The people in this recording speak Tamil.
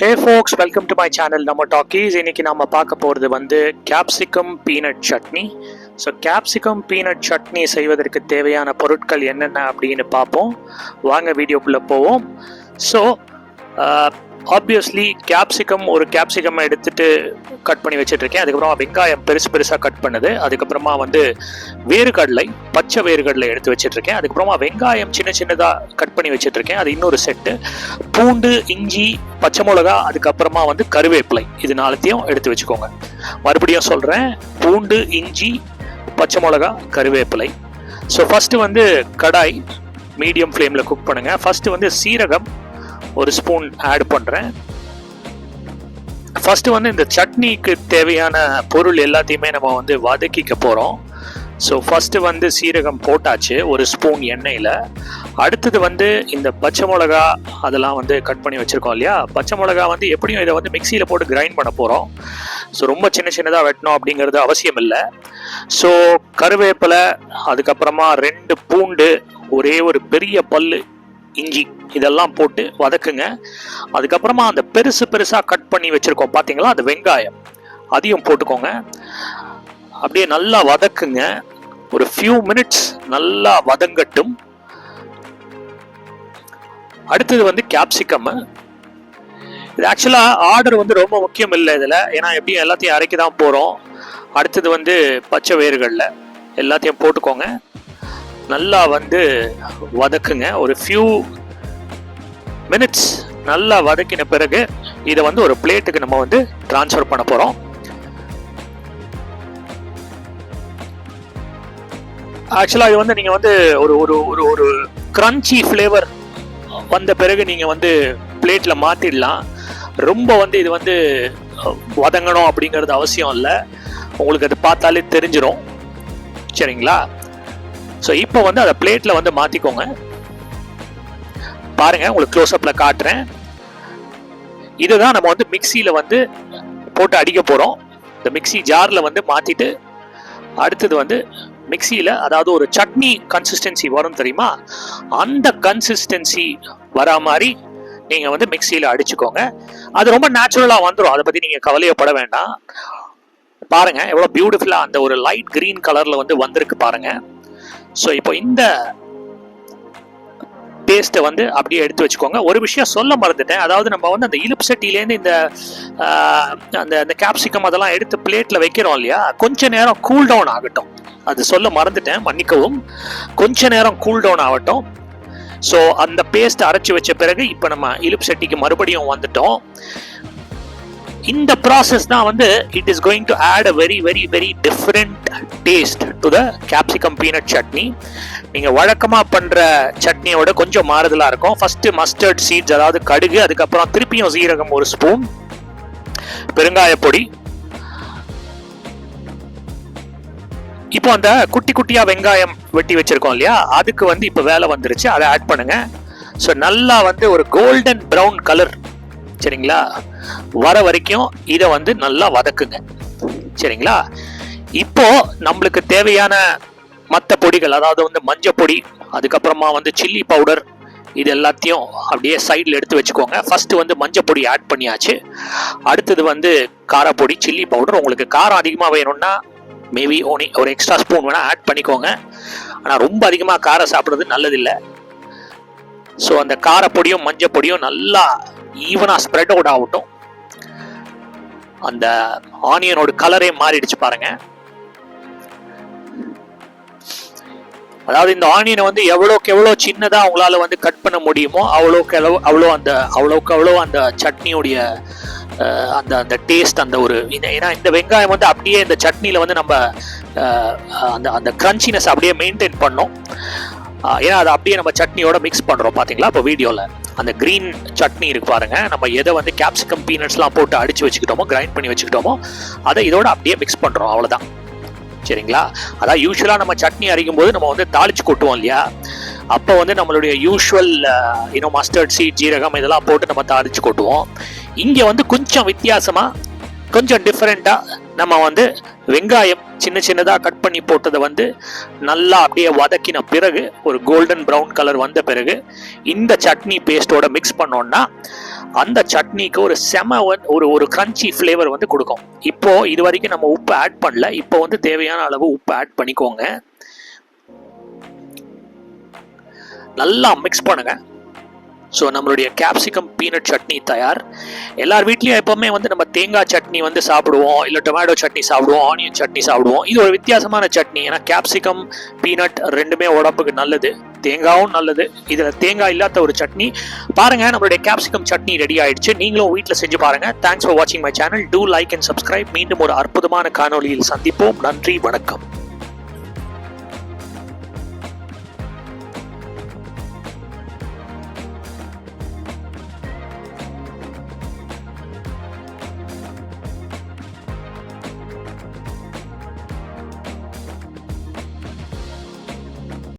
Hey folks welcome to my channel நம்ம டாக்கீஸ் இன்னைக்கு நம்ம பார்க்க போகிறது வந்து capsicum peanut chutney so capsicum peanut chutney செய்வதற்கு தேவையான பொருட்கள் என்னென்ன அப்படின்னு பார்ப்போம். வாங்க வீடியோக்குள்ளே போவோம். ஸோ uh, ஆப்வியஸ்லி கேப்சிகம் ஒரு கேப்சிகம் எடுத்துட்டு கட் பண்ணி வச்சிட்ருக்கேன் அதுக்கப்புறமா வெங்காயம் பெருசு பெருசாக கட் பண்ணுது. அதுக்கப்புறமா வந்து வேர்க்கடலை பச்சை வேர்கடலை எடுத்து வச்சிட்ருக்கேன் அதுக்கப்புறமா வெங்காயம் சின்ன சின்னதாக கட் பண்ணி வச்சிட்ருக்கேன் அது இன்னொரு செட்டு பூண்டு இஞ்சி பச்சை மிளகா அதுக்கப்புறமா வந்து கருவேப்பிலை. இது நாலத்தையும் எடுத்து வச்சுக்கோங்க. மறுபடியும் சொல்கிறேன் பூண்டு இஞ்சி பச்சை மிளகா கருவேப்பிலை. ஸோ ஃபஸ்ட்டு வந்து கடாய் மீடியம் ஃப்ளேமில் குக் பண்ணுங்கள் ஃபஸ்ட்டு வந்து சீரகம் ஒரு ஸ்பூன் ஆட் பண்ணுறேன் ஃபஸ்ட்டு வந்து இந்த சட்னிக்கு தேவையான பொருள் எல்லாத்தையுமே நம்ம வந்து வதக்கிக்க போகிறோம் ஸோ ஃபஸ்ட்டு வந்து சீரகம் போட்டாச்சு ஒரு ஸ்பூன் எண்ணெயில். அடுத்தது வந்து இந்த பச்சை மிளகா அதெல்லாம் வந்து கட் பண்ணி வச்சுருக்கோம் இல்லையா? பச்சை மிளகா வந்து எப்படியும் இதை வந்து மிக்சியில் போட்டு கிரைண்ட் பண்ண போகிறோம் ஸோ ரொம்ப சின்ன சின்னதாக வெட்டணும் அப்படிங்கிறது அவசியம் இல்லை. ஸோ கருவேப்பிலை அதுக்கப்புறமா ரெண்டு பூண்டு ஒரே ஒரு பெரிய பல்லு இஞ்சி இதெல்லாம் போட்டு வதக்குங்க. அதுக்கப்புறமா அந்த பெருசு பெருசாக கட் பண்ணி வச்சுருக்கோம். பார்த்தீங்களா அந்த வெங்காயம். அதையும் போட்டுக்கோங்க. அப்படியே நல்லா வதக்குங்க. ஒரு ஃபியூ மினிட்ஸ் நல்லா வதங்கட்டும். அடுத்தது வந்து கேப்சிகம் இது ஆக்சுவலாக ஆர்டர் வந்து ரொம்ப முக்கியம் இல்லை இதில். ஏன்னா எப்படியும் எல்லாத்தையும் அரைக்க தான் போகிறோம் அடுத்தது வந்து பச்சை வேர்களில். எல்லாத்தையும் போட்டுக்கோங்க. நல்லா வந்து வதக்குங்க. ஒரு ஃபியூ மினிட்ஸ் நல்லா வதக்கின பிறகு இதை வந்து ஒரு பிளேட்டுக்கு நம்ம வந்து ட்ரான்ஸ்ஃபர் பண்ண போகிறோம் ஆக்சுவலாக இது வந்து நீங்கள் வந்து ஒரு ஒரு ஒரு ஒரு க்ரன்ச்சி ஃப்ளேவர் வந்த பிறகு நீங்கள் வந்து பிளேட்டில் மாற்றிடலாம் ரொம்ப வந்து இது வந்து வதங்கணும் அப்படிங்கிறது அவசியம் இல்லை. உங்களுக்கு அது பார்த்தாலே தெரிஞ்சிடும் சரிங்களா? ஸோ இப்போ வந்து அதை பிளேட்டில் வந்து மாற்றிக்கோங்க பாருங்கள் உங்களுக்கு க்ளோஸ்அப்பில் காட்டுறேன். இதுதான் நம்ம வந்து மிக்சியில் வந்து போட்டு அடிக்க போகிறோம் இந்த மிக்சி ஜாரில் வந்து மாற்றிட்டு அடுத்தது வந்து மிக்சியில் அதாவது ஒரு சட்னி கன்சிஸ்டன்சி வரும் தெரியுமா? அந்த கன்சிஸ்டன்சி வரா மாதிரி நீங்கள் வந்து மிக்சியில் அடிச்சுக்கோங்க. அது ரொம்ப நேச்சுரலாக வந்துடும் அதை பற்றி நீங்கள் கவலையப்பட வேண்டாம். பாருங்கள் எவ்வளோ பியூட்டிஃபுல்லாக அந்த ஒரு லைட் க்ரீன் கலரில் வந்து வந்திருக்கு பாருங்கள் ஸோ இப்போ இந்த பேஸ்ட்டை வந்து அப்படியே எடுத்து வச்சுக்கோங்க. ஒரு விஷயம் சொல்ல மறந்துட்டேன். அதாவது நம்ம வந்து அந்த இலுப்பு சட்டிலேருந்து இந்த அந்த அந்த கேப்சிகம் அதெல்லாம் எடுத்து பிளேட்டில் வைக்கிறோம் இல்லையா? கொஞ்ச நேரம் கூல் டவுன் ஆகட்டும். அது சொல்ல மறந்துட்டேன். மன்னிக்கவும். கொஞ்ச நேரம் கூல் டவுன் ஆகட்டும். ஸோ அந்த பேஸ்ட் அரைச்சி வச்ச பிறகு இப்போ நம்ம இலுப்பு சட்டிக்கு மறுபடியும் வந்துட்டோம். இந்த ப்ராசஸ் தான் வந்து it is going to add a very very very different taste to the capsicum peanut chutney நீங்கள் வழக்கமாக பண்ணுற சட்னியோட கொஞ்சம் மாறுதலாக இருக்கும். ஃபஸ்ட்டு மஸ்டர்ட் சீட்ஸ் அதாவது கடுகு அதுக்கப்புறம் திருப்பியும் சீரகம் ஒரு ஸ்பூன் பெருங்காயப்பொடி இப்போ அந்த குட்டி குட்டியா வெங்காயம் வெட்டி வச்சிருக்கோம் இல்லையா? அதுக்கு வந்து இப்போ வேலை வந்துருச்சு. அதை ஆட் பண்ணுங்க. ஸோ நல்லா வந்து ஒரு கோல்டன் ப்ரௌன் கலர் சரிங்களா? வர வரைக்கும் இதை வந்து நல்லா வதக்குங்க. சரிங்களா? இப்போ நம்மளுக்கு தேவையான மற்ற பொடிகள் அதாவது வந்து மஞ்சள் பொடி அதுக்கப்புறமா வந்து சில்லி பவுடர் இது எல்லாத்தையும் அப்படியே சைடில் எடுத்து வச்சுக்கோங்க. ஃபஸ்ட்டு வந்து மஞ்சள் பொடி ஆட் பண்ணியாச்சு. அடுத்தது வந்து காரப்பொடி சில்லி பவுடர் உங்களுக்கு காரம் அதிகமாக வேணும்னா மேபி ஓனி ஒரு எக்ஸ்ட்ரா ஸ்பூன் வேணால் ஆட் பண்ணிக்கோங்க. ஆனால் ரொம்ப அதிகமாக காரம் சாப்பிட்றது நல்லதில்லை. ஸோ அந்த காரப்பொடியும் மஞ்சள் பொடியும் நல்லா ஈவனாக ஸ்ப்ரெட் அவுட் ஆகட்டும். அந்த ஆனியனோட கலரே மாறிடுச்சு பாருங்க. அதாவது இந்த ஆனியனை வந்து எவ்வளோக்கு எவ்வளோ சின்னதாக அவங்களால வந்து கட் பண்ண முடியுமோ அவ்வளோக்கு எவ்வளோ அவ்வளோ அந்த அவ்வளோக்கு அவ்வளோ அந்த சட்னியோடைய அந்த அந்த டேஸ்ட் அந்த ஒரு ஏன்னா இந்த வெங்காயம் வந்து அப்படியே இந்த சட்னியில் வந்து நம்ம அந்த அந்த க்ரன்ச்சினஸ் அப்படியே மெயின்டைன் பண்ணோம். ஏன்னா அதை அப்படியே நம்ம சட்னியோட மிக்ஸ் பண்ணுறோம் பார்த்தீங்களா இப்போ வீடியோவில் அந்த க்ரீன் சட்னி இருக்கு பாருங்க. நம்ம எதை வந்து கேப்சிகம் பீனட்ஸ்லாம் போட்டு அடிச்சு வச்சுக்கிட்டோமோ கிரைண்ட் பண்ணி வச்சுக்கிட்டோமோ அதை இதோட அப்படியே மிக்ஸ் பண்ணுறோம் அவ்வளோதான் சரிங்களா? அதான் யூஸ்வலாக நம்ம சட்னி அரைக்கும் போது நம்ம வந்து தாளிச்சு கொட்டுவோம் இல்லையா? அப்போ வந்து நம்மளுடைய யூஸ்வல் இன்னும் மஸ்டர்ட் சீட் ஜீரகம் இதெல்லாம் போட்டு நம்ம தாளிச்சு கொட்டுவோம். இங்கே வந்து கொஞ்சம் வித்தியாசமாக கொஞ்சம் டிஃப்ரெண்ட்டாக நம்ம வந்து வெங்காயம் சின்ன சின்னதாக கட் பண்ணி போட்டதை வந்து நல்லா அப்படியே வதக்கின பிறகு ஒரு கோல்டன் ப்ரௌன் கலர் வந்த பிறகு இந்த சட்னி பேஸ்ட்டோட மிக்ஸ் பண்ணோன்னா அந்த சட்னிக்கு ஒரு செம ஒரு ஒரு கிரன்ச்சி ஃப்ளேவர் வந்து கொடுக்கும். இப்போது இது வரைக்கும் நம்ம உப்பு ஆட் பண்ணல. இப்போ வந்து தேவையான அளவு உப்பு ஆட் பண்ணிக்கோங்க. நல்லா மிக்ஸ் பண்ணுங்கள் ஸோ நம்மளுடைய கேப்சிகம் பீனட் சட்னி தயார். எல்லார் வீட்லேயும் எப்போவுமே வந்து நம்ம தேங்காய் சட்னி வந்து சாப்பிடுவோம் இல்லை டொமேட்டோ சட்னி சாப்பிடுவோம் ஆனியன் சட்னி சாப்பிடுவோம். இது ஒரு வித்தியாசமான சட்னி. ஏன்னா கேப்சிகம் பீனட் ரெண்டுமே உடம்புக்கு நல்லது. தேங்காயும் நல்லது. இதில் தேங்காய் இல்லாத ஒரு சட்னி. பாருங்கள் நம்மளுடைய கேப்சிகம் சட்னி ரெடி ஆயிடுச்சு. நீங்களும் வீட்டில் செஞ்சு பாருங்க. தேங்க்ஸ் ஃபார் வாட்சிங் my channel do like and subscribe மீண்டும் ஒரு அற்புதமான காணொளியில் சந்திப்போம். நன்றி வணக்கம்.